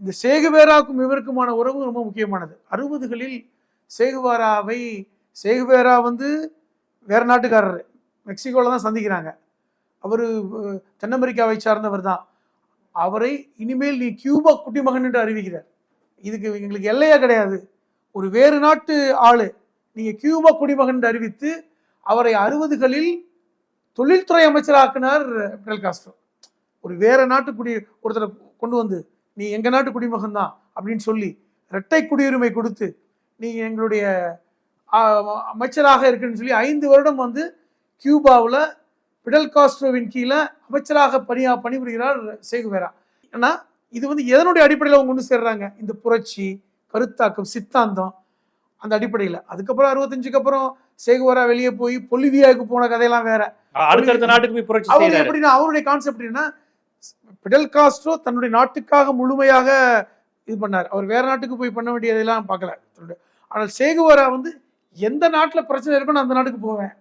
இந்த சேகுவேராவுக்கும் இவருக்குமான உறவு ரொம்ப முக்கியமானது. அறுபதுகளில் சேகுவாராவை சேகுவேரா வந்து வேறு நாட்டுக்காரர். மெக்சிகோவில் தான் சந்திக்கிறாங்க. அவர் தென் அமெரிக்காவை சார்ந்தவர் தான். அவரை இனிமேல் நீ கியூபா குடிமகன் என்று அறிவிக்கிறார். இதுக்கு எங்களுக்கு எல்லையே கிடையாது. ஒரு வேறு நாட்டு ஆளு. நீங்கள் கியூபா குடிமகன் என்று அறிவித்து அவரை அறுபதுகளில் தொழில்துறை அமைச்சராக்கினார் பிடல் காஸ்ட்ரோ. ஒரு வேறு நாட்டு குடி ஒருத்தரை கொண்டு வந்து நீ எங்க நாட்டு குடிமகன் தான் அப்படின்னு சொல்லி இரட்டை குடியுரிமை கொடுத்து நீங்க எங்களுடைய அமைச்சராக இருக்குன்னு சொல்லி ஐந்து வருடம் வந்து கியூபாவில் பிடல் காஸ்ட்ரோவின் கீழே அமைச்சராக பணியா பணிபுரிகிறார் சேகுவேரா. ஏன்னா இது வந்து எதனுடைய அடிப்படையில் அவங்க கொண்டு சேர்றாங்க? இந்த புரட்சி கருத்தாக்கம் சித்தாந்தம் அந்த அடிப்படையில். அதுக்கப்புறம் அறுபத்தஞ்சுக்கு அப்புறம் சேகுவேரா வெளியே போய் பொலிவியாவுக்கு போன கதையெல்லாம் வேற. அடுத்தடுத்த நாட்டுக்கு போய் புரட்சி அவர் எப்படின்னா அவருடைய கான்செப்ட் என்னன்னா பிடல் காஸ்ட்ரோ தன்னுடைய நாட்டுக்காக முழுமையாக இது பண்ணார். அவர் வேற நாட்டுக்கு போய் பண்ண வேண்டியதெல்லாம் பார்க்கல. ஆனால் சேகுவாரா வந்து எந்த நாட்டில் பிரச்சனை இருக்குன்னு அந்த நாட்டுக்கு போவேன்.